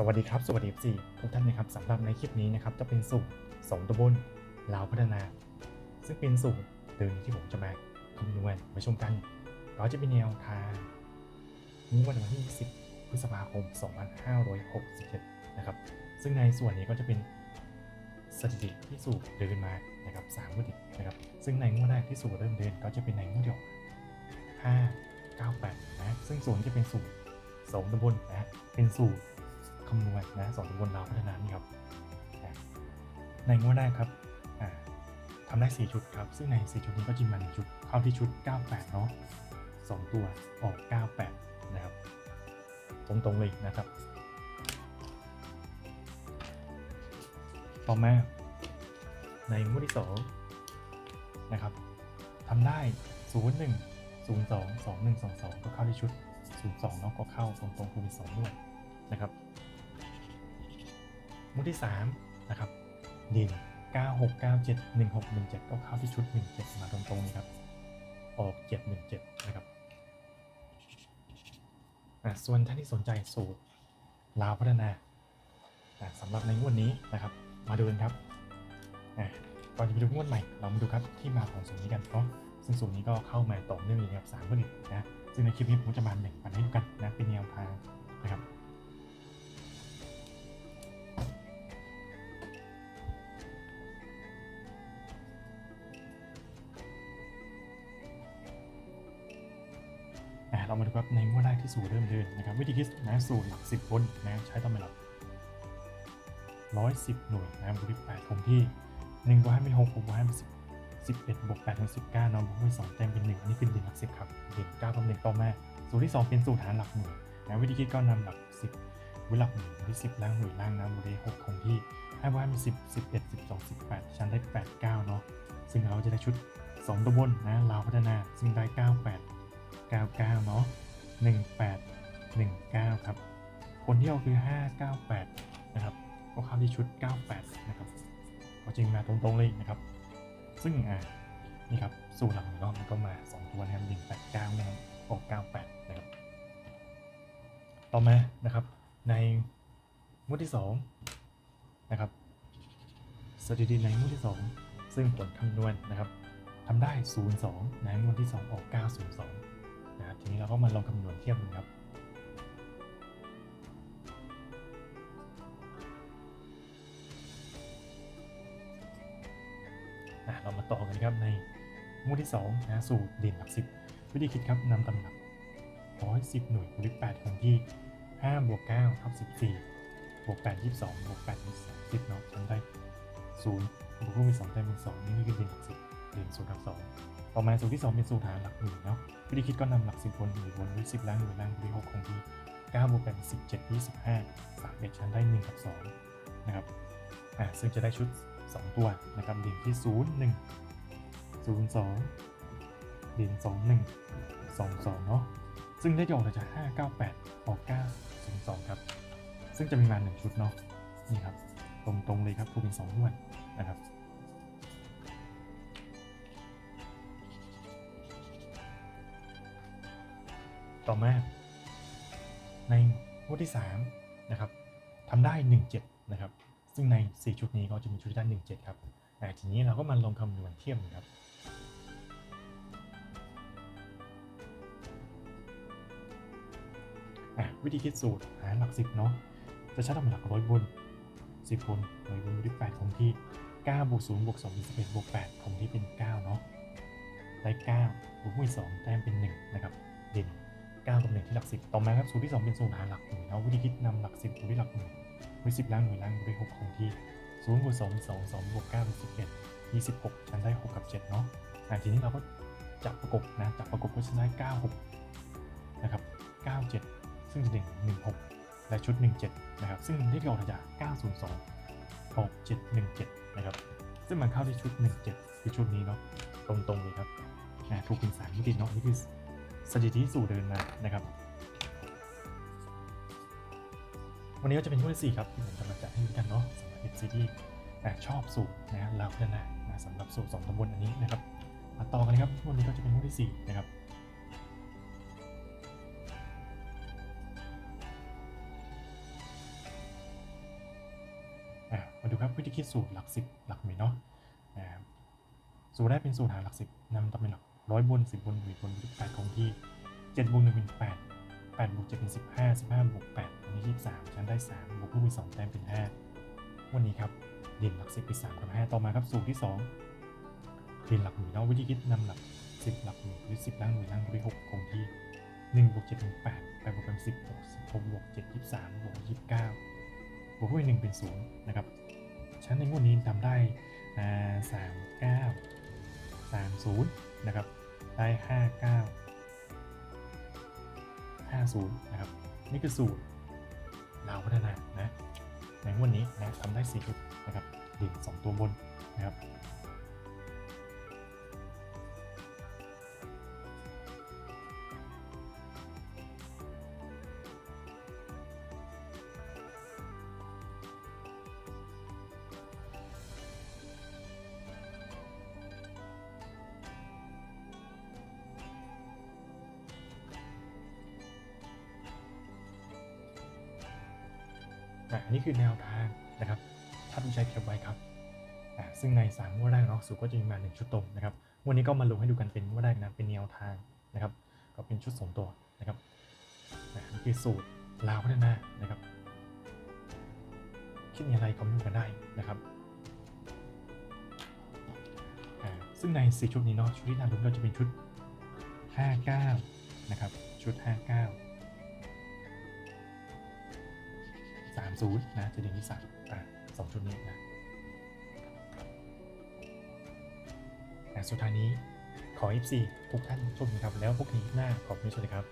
สวัสดีครับ สวัสดีสี่ทุกท่านนะครับสำหรับในคลิปนี้นะครับจะเป็นสูตรสองตบลลาวพัฒนา ซึ่งเป็นสูตรเดิมที่ผมจะมาคำนวณมาชมกันก็จะเป็นแนวทางนี้วันที่ 20 พฤษภาคม 2567 นะครับ ซึ่งในส่วนนี้ก็จะเป็นสถิติที่สูตรเดินมานะครับสามงวดติดนะครับ ซึ่งในงวดแรกที่สูตรเริ่มเดินก็จะเป็นในงวดเดียว5 9 8นะซึ่งส่วนจะเป็นสูตรสองตบลนะเป็นสูตร คำนวณนะสองตำบลลาวพัฒนานี่ครับในงวดแรกครับอ่าทำได้ 4 ชุดครับ ซึ่งใน 4 ชุดนี้ก็จิมมา1ชุด เข้าที่ชุด 98 เนาะ2ตัวออก 98 นะครับ ตรงๆเลยนะครับ ต่อมา ในงวดที่ 2 นะครับทำได้ 0 1 0 2 2 1 2 2 ก็เข้าที่ชุด 02เนาะก็เข้าตรงๆคูณ2ด้วยนะครับ งวดที่3นะครับดิน9697 1617 ก็เข้าที่ชุด 17 มาตรงๆนี้ครับ ออก 717 นะครับอะส่วนท่านที่สนใจสูตรลาวพัฒนาอะสำหรับในงวดนี้นะครับ มาดูกันครับอะก่อนจะไปดูงวดใหม่ เรามาดูครับที่มาของสูตรนี้กันเนาะซึ่งสูตรนี้ก็เข้ามาต่อเนื่องเลยนะครับสามผลิตนะซึ่งในคลิปนี้ผมจะมาแบ่งปันให้ดูกันนะเป็นแนวทาง เรามาดูครับในงวดแรกที่สูตรเริ่มเดินนะครับวิธีคิดนะสูตรหลักสิบคนนะใช้ต้องเป็นหลักร้อยสิบหน่วยนะบวกที่แปดคงที่หนึ่งบวกห้าเป็นหกหกบวกห้าเป็นสิบสิบเอ็ดบวกแปดเป็นสิบเก้าเนาะบวกไปสองแต้มเป็นหนึ่งอันนี้เป็นเด่นหลักสิบครับเด่นเก้ากับหนึ่งต่อมาสูตรที่สองเป็นสูตรหารหลักหน่วยนะวิธีคิดก็นำหลักสิบวิหลักหน่วยที่สิบล่างหน่วยล่างนะบวกได้หกคงที่ห้าบวกห้าเป็นสิบสิบเอ็ดสิบสองสิบแปดชั้นได้แปดเก้าเนาะซึ่งเราจะได้ชุดสองตัวบนนะลาวพัฒนาซึ่งได้เก้าแปด 99เนาะ18 19 ครับผลที่เอาคือ 598 นะครับก็เข้าที่ชุด 98 นะครับก็จริงมาตรงๆเลยนะครับ ซึ่งอ่านี่ครับ สูตรหลังรามันก็มา 2 ตัวนะครับ189นะครับออก98 นะครับ ต่อมานะครับ ในงวดที่ 2 นะครับสถิติในงวดที่ 2 ซึ่งผลคำนวณนะครับทำได้ 02นะงวดที่ 2 ออก 902 นะครับทีนี้เราก็มาลองคำนวณเทียบกันครับ เรามาต่อกันครับในงวดที่2นะสูตรเด่นหลัก10วิธีคิดครับนำตำหนัก110 หน่วยคูณด้วย8คงที่5บวก9ทับ14บวก8 22บวก8 30เนาะทำได้0บวกรูปเป็น2แต้เป็น2นี่คือเด่นหลัก10เด่นสูตรหลัก2 ต่อมาสูตรที่ 2 เป็นสูตรหารหลักหน่วยเนาะวิธีคิดก็นำหลักสิบบนหน่วยบนด้วยสิบล่างหน่วยล่างด้วยหกคงที่เก้าบวกแปดสิบเจ็ดยี่สิบห้าสามเอ็ดชั้นได้หนึ่งกับสองนะครับอ่าซึ่งจะได้ชุดสองตัวนะครับเด่นที่ศูนย์หนึ่งศูนย์สองเด่นสองหนึ่งสองสองเนาะซึ่งได้ออกมาจากห้าเก้าแปดออกเก้าศูนย์สองครับซึ่งจะมีมาหนึ่งชุดเนาะนี่ครับตรงๆเลยครับคูณเป็นสองนวดนะครับ ต่อมา ในงวดที่3นะครับทำได้ 17นะครับซึ่งใน 4 ชุดนี้ก็จะมีชุดที่ได้ 17 ครับอ่ทีนี้เราก็มาลงคำนวณเทียบครับวิธีคิดสูตรหาหลัก10เนาะจะใช้ทำหลักร้อยบน10บนร้อยบนบวกที่8คงที่9บวก0บวก2เป็น11บวก8คงที่เป็น 9 เนาะได้9บวกด้วย2แต้มเป็น 1 นะครับเด่น 9กับ1ที่หลัก10ต่อมาครับสูตรที่ 2 เป็นสูตรหาหลักหน่วยเอาวิธีคิดนำหลัก10บวกด้วยหลักหน่วยด้วย10ล่างหน่วยล่างด้วย6คงที่0บวก2เป็น2 2บวก9เป็น11 26ชั้นได้6กับ7เนาะอะทีนี้เราก็จับประกบนะจับประกบก็จะได้96นะครับ97ซึ่งจะเด่น16และชุด17นะครับซึ่งได้ออกมาจาก902ออก717นะครับซึ่งมันเข้าที่ชุด17คือชุดนี้เนาะตรงๆเลยครับนะถูกเป็นสามมิติเนาะนี่คือ สถิติสู่เดินมานะครับ วันนี้ก็จะเป็นงวดที่4ครับที่ผมจะมาจัดให้ดูกันเนาะสำหรับ FC ที่อ่ชอบสูตรนะลาวพัฒนานะสำหรับสูตร2ตำบลอันนี้นะครับมาต่อกันเลยครับวันนี้ก็จะเป็นงวดที่4นะครับอวิธีคิดสูตรหลักสิบหลักหมื่นเนาะสูตรแรกเป็นสูตรหาหลักสิบนำตำเป็นหลัก ร้อยบนสิบบนหมื่นบนบวกแปดคงที่เจ็ดบวกหนึ่งเป็นแปดแปดบวกเจ็ดเป็นสิบห้าสิบห้าบวกแปดอันนี้ยี่สิบสามฉันได้สามบวกลูกมีสองแต้มเป็นห้าวันนี้ครับเด่นหลักสิบไปสามกับห้าต่อมาครับสูตรที่สองเด่นหลักหมื่นเนาะวิธีคิดนำหลักสิบหลักหมื่นหรือสิบล่างหมื่นล่างไปหกคงที่หนึ่งบวกเจ็ดเป็นแปดแปดบวกเป็นสิบบวกสิบหกบวกเจ็ดยี่สิบสามบวกยี่สิบเก้าบวกด้วยหนึ่งเป็นศูนย์นะครับชั้นในงวดนี้ทำได้สามเก้าสามศูนย์นะครับ ได้ห้าเก้าห้าศูนย์นะครับ นี่คือสูตรเราวพัฒนานะในวันนี้นะทำได้สี่ชุดนะครับดิ่งสองตัวบนนะครับ นนี้คือแนวทางนะครับท่านผู้ใช้แคปไว้ครับซึ่งใน3งวดแรกเนาะสูตรก็จะมีมา1ชุดตรงนะครับวันนี้ก็มาลงให้ดูกันเป็นงวดแรกนะเป็นแนวทางนะครับ ก็เป็นชุดสองตัวนะครับนี่คือสูตรลาวพัฒนานะครับ คิดอะไรคอมเมนต์กันได้นะครับซึ่งใน 4 ชุดนี้เนาะชุดที่น่าลุ้นก็จะเป็นชุด 59 นะครับ ชุด 59 สามศูนย์นะจะเด่นที่สามอะสองชุดนี้นะอ่สุดท้ายนี้ขอ F4 ทุกท่านชมครับแล้วพบกันอีกหน้าขอบคุณสวัสดีครับ